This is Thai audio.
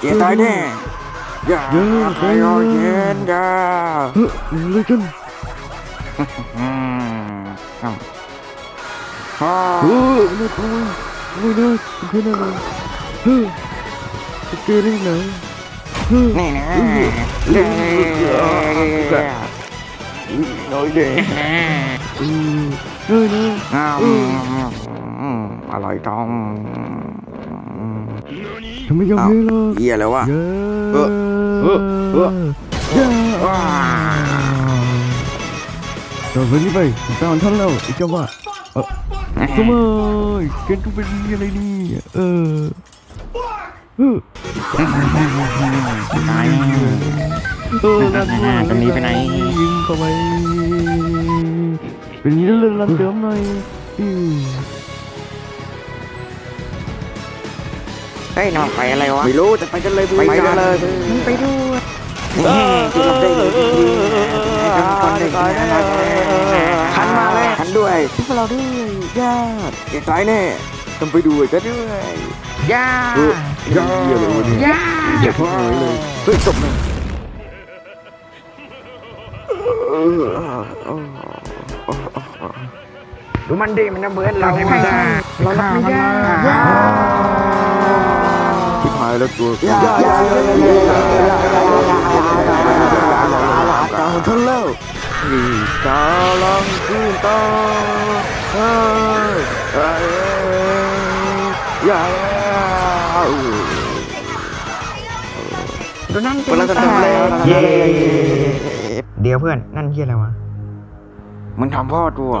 เจ๊ตายแน่อย่าเย้ใครเอาเย็นอย่าเฮ้ยอะไรกันอืมอื มพ่อเฮ้ยไม่ทำไมไม่ได้เป็นอะไรเฮ้ยจะเจอได้ไหนเฮ้ยนี่นะเด้น้อยเด็กอืมเฮ้ยนะอ้าวอืมอร่อยจังทำไมยังไม่ล่ะเหี้ยแล้ววะ เย้เออเออเออ เย้ว้าต่อไปนี้ไปผมตามท่านแล้วไอ้เจ้าว่าเออทำไมแกต้องเป็นอะไรนี่เออเออตายเออรันด้วยจะหนีไปไหน ยิงเข้าไปเป็นนี้เรื่องรันเดิมหน่อยอืม ฮ้ยน้องไปอะไรวะ ไม่รู้แต่ไปกันเลยไปกันเลยไปด้วยจุดลำได้เลยจุดลำได้ขันมาเลยขันด้วยพวกเราด้วยญาติเจ๊ตายแน่ต้องไปดูกันด้วยญาติเหี้ยอะไรวะเนี่ยญาติอย่าพูดเลยเฮ้ยจบเลยดูมันดิมันจะเบื่อเราไม่ได้เราไม่ได้ชิบหายแล้วตัวอย่าอย่าอย่าอย่าอย่าอย่าอย่าทนแล้วนี่กำลังขึ้นต่อเฮ้ยเฮ้ยอย่าดูนั่นเป็นแล้วเย้เดี๋ยวเพื่อนนั่นเฮียอะไรวะมึงทำพ่อตัว